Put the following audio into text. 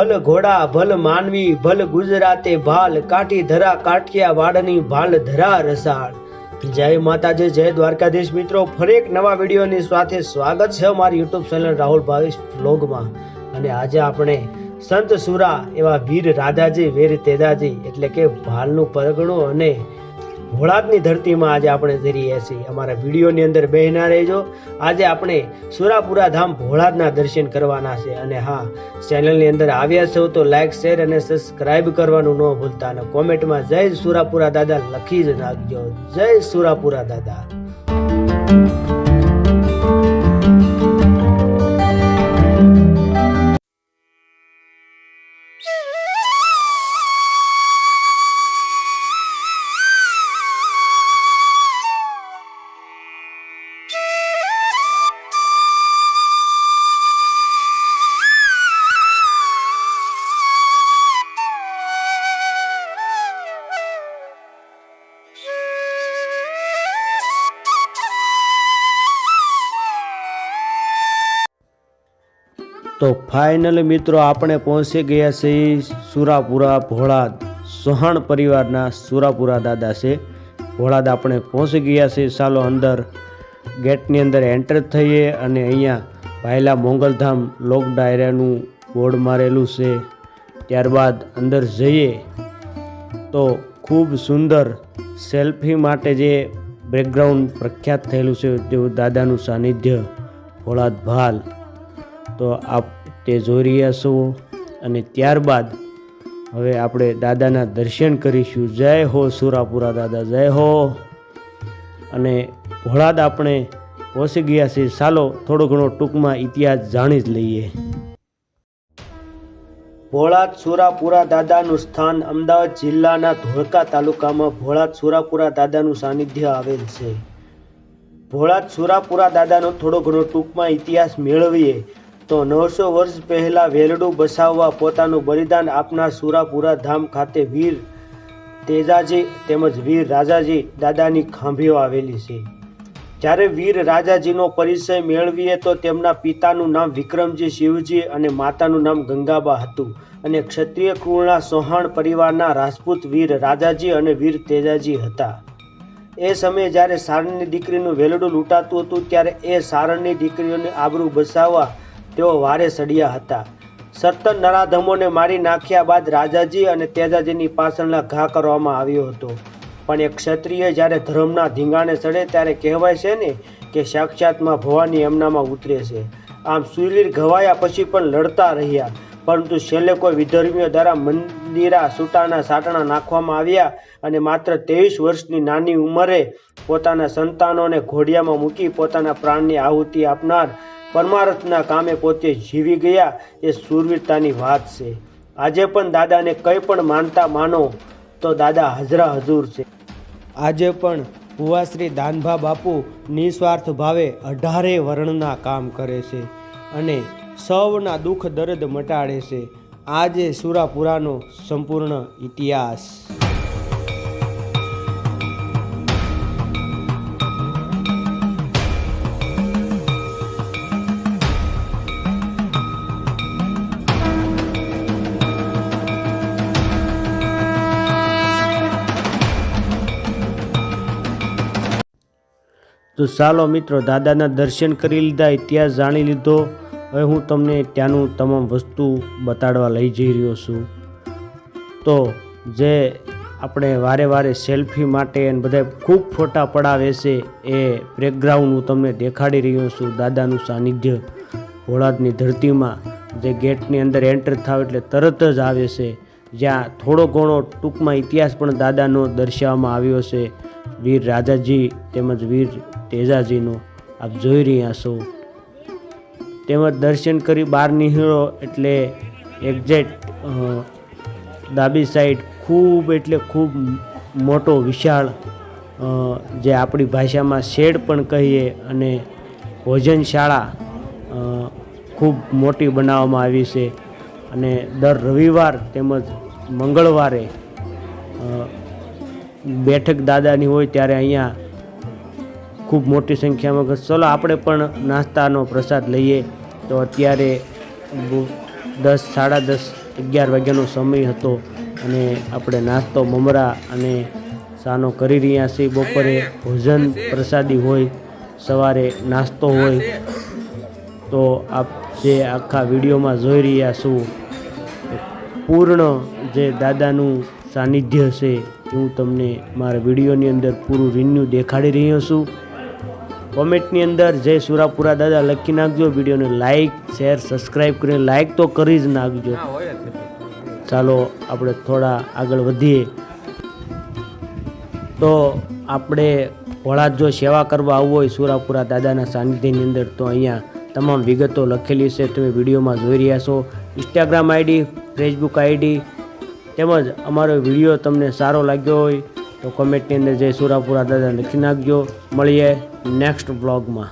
ભલ ઘોડા, ભલ માનવી, ભલ ગુજરાતે ભાલ, કાઠી ધરા, કાઠિયા વાડની ભાલ ધરા રસાળ. જય માતાજી, જય દ્વારકાધીશ મિત્રો. ફરી એક નવા વિડીયોની સાથે સ્વાગત છે અમારી યુટ્યુબ ચેનલ રાહુલ ભાવેશ વ્લોગમાં અને આજે આપણે સંત સુરા એવા વીર રાધાજી વીર તેદાજી એટલે કે ભાલનું પરગણું અને ભોળાદની ધરતીમાં આજે આપણે જઈ છીએ. અમારા વિડીયોની અંદર બહેના રહેજો. આજે આપણે સુરાપુરા ધામ ભોળાદના દર્શન કરવાના છે. અને હા, ચેનલની અંદર આવ્યા છો તો લાઇક શેર અને સબસ્ક્રાઇબ કરવાનું ન ભૂલતા. અને કોમેન્ટમાં જય સુરાપુરા દાદા લખી જ નાખજો. જય સુરાપુરા દાદા. તો ફાઇનલી મિત્રો આપણે પહોંચી ગયા છીએ સુરાપુરા ભોળાદ. સોહાણ પરિવારના સુરાપુરા દાદા છે. ભોળાદ આપણે પહોંચી ગયા છીએ. ચાલો અંદર ગેટની અંદર એન્ટર થઈએ અને અહીંયા ભાયલા મોંગલધામ લોક ડાયરાનું બોર્ડ મારેલું છે. ત્યારબાદ અંદર જઈએ. તો ખૂબ સુંદર સેલ્ફી માટે જે બેકગ્રાઉન્ડ પ્રખ્યાત થયેલું છે તેવું દાદાનું સાનિધ્ય ભોળાદ ભાલ. તો આપ તે જોઈ રહ્યા છો અને ત્યારબાદ હવે આપણે દાદાના દર્શન કરીશું. જય હો સુરાપુરા દાદા, જય હો. અને ભોળાદ આપણે પહોંચી ગયા છે ચાલો થોડો ઘણો ટૂંકમાં ઇતિહાસ જાણી જ લઈએ. ભોળાદ સુરાપુરા દાદાનું સ્થાન અમદાવાદ જિલ્લાના ધોળકા તાલુકામાં ભોળાદ સુરાપુરા દાદાનું સાનિધ્ય આવેલ છે. ભોળાદ સુરાપુરા દાદાનો થોડો ઘણો ટૂંકમાં ઇતિહાસ મેળવીએ. તો નવસો વર્ષ પહેલા વેલડું બસાવવા પોતાનું બલિદાન આપનાર સુરાપુરા ધામ ખાતે વીર તેજાજી તેમજ વીર રાજાજી દાદાની ખાંભીઓ આવેલી છે. જ્યારે વીર રાજાજીનો પરિચય મેળવીએ તો તેમના પિતાનું નામ વિક્રમજી શિવજી અને માતાનું નામ ગંગાબા હતું અને ક્ષત્રિય કુળના સોહાણ પરિવારના રાજપૂત વીર રાજાજી અને વીર તેજાજી હતા. એ સમયે જ્યારે સારણની દીકરીનું વેલડું લૂંટાતું હતું, ત્યારે એ સારણની દીકરીઓને આબરૂ બસાવવા તેઓ વારે સડ્યા હતા. સર્તન નરાધમોને મારી નાખ્યા બાદ રાજાજી અને તેજાજીની પાછળના ઘા કરવામાં આવ્યો હતો. પણ એક ક્ષત્રિય જ્યારે ધર્મના ધીંગાણે ચડે ત્યારે કહેવાય છે ને કે સાક્ષાતમાં ભવાની એમનામાં ઉતરે છે. આમ સુલીર ઘવાયા પછી પણ લડતા રહ્યા. પરંતુ છેલ્લે કોઈ વિધર્મીઓ દ્વારા મંદિરા સૂટાના સાટણા નાખવામાં આવ્યા અને માત્ર ત્રેવીસ વર્ષની નાની ઉંમરે પોતાના સંતાનોને ઘોડિયામાં મૂકી પોતાના પ્રાણની આહુતિ આપનાર પરમાર્થના કામે પોતે જીવી ગયા એ સુરવીરતાની વાત છે. આજે પણ દાદાને કંઈ પણ માનતા માનો તો દાદા હજરા હજુર છે. આજે પણ ભુવાશ્રી દાનભા બાપુ નિસ્વાર્થ ભાવે અઢારે વર્ણના કામ કરે છે અને સૌના દુઃખ દર્દ મટાડે છે. આજે સુરાપુરાનો સંપૂર્ણ ઇતિહાસ. તો ચાલો મિત્રો, દાદાના દર્શન કરી લીધા, ઇતિહાસ જાણી લીધો. હવે હું તમને ત્યાંનું તમામ વસ્તુ બતાડવા લઈ જઈ રહ્યો છું. તો જે આપણે વારે વારે સેલ્ફી માટે અને બધા ખૂબ ફોટા પડાવે છે, એ બેકગ્રાઉન્ડ હું તમને દેખાડી રહ્યો છું દાદાનું સાનિધ્ય. ભોળાદની ધરતીમાં જે ગેટની અંદર એન્ટર થાવ એટલે તરત જ આવે છે. જ્યાં થોડો ઘણો ટૂંકમાં ઇતિહાસ પણ દાદાનો દર્શાવવામાં આવ્યો છે. વીર રાજાજી તેમજ વીર તેજાજીનું આપ જોઈ રહ્યા છો. તેમજ દર્શન કરી બહાર નીકળો એટલે એક્ઝેક્ટ ડાબી સાઈડ ખૂબ એટલે ખૂબ મોટો વિશાળ જે આપણી ભાષામાં શેડ પણ કહીએ અને ભોજનશાળા ખૂબ મોટી બનાવવામાં આવી છે. અને દર રવિવાર તેમજ મંગળવારે બેઠક દાદાની હોય ત્યારે અહીંયા ખૂબ મોટી સંખ્યામાં ચલો આપણે પણ નાસ્તાનો પ્રસાદ લઈએ. તો અત્યારે દસ, સાડા દસ, અગિયાર વાગ્યાનો સમય હતો અને આપણે નાસ્તો મમરા અને સાનો કરી રહ્યા છીએ. બપોરે ભોજન પ્રસાદી હોય, સવારે નાસ્તો હોય. તો આપ જે આખા વિડીયોમાં જોઈ રહ્યા છું પૂર્ણ જે દાદાનું સાનિધ્ય છે હું તમને મારા વિડીયોની અંદર પૂરું રિન્યુ દેખાડી રહ્યો છું. કોમેન્ટની અંદર જય સુરાપુરા દાદા લખી નાખજો વિડીયોને લાઈક શેર સબસ્ક્રાઈબ કરીને લાઈક તો કરી જ નાખજો. ચાલો આપણે થોડા આગળ વધીએ. તો આપણે ભોળાત જો સેવા કરવા આવવું હોય સુરાપુરા દાદાના સાનિધ્યની અંદર તો અહીંયા તમામ વિગતો લખેલી છે. તમે વિડીયોમાં જોઈ રહ્યા છો. ઇન્સ્ટાગ્રામ આઈડી ફેસબુક આઈડી તેમજ અમારો વીડિયો તમને સારો લાગ્યો હોય તો કોમેન્ટની અંદર જય સુરાપુરા દાદા લખી નાખજો. મળીએ નેક્સ્ટ બ્લોગમાં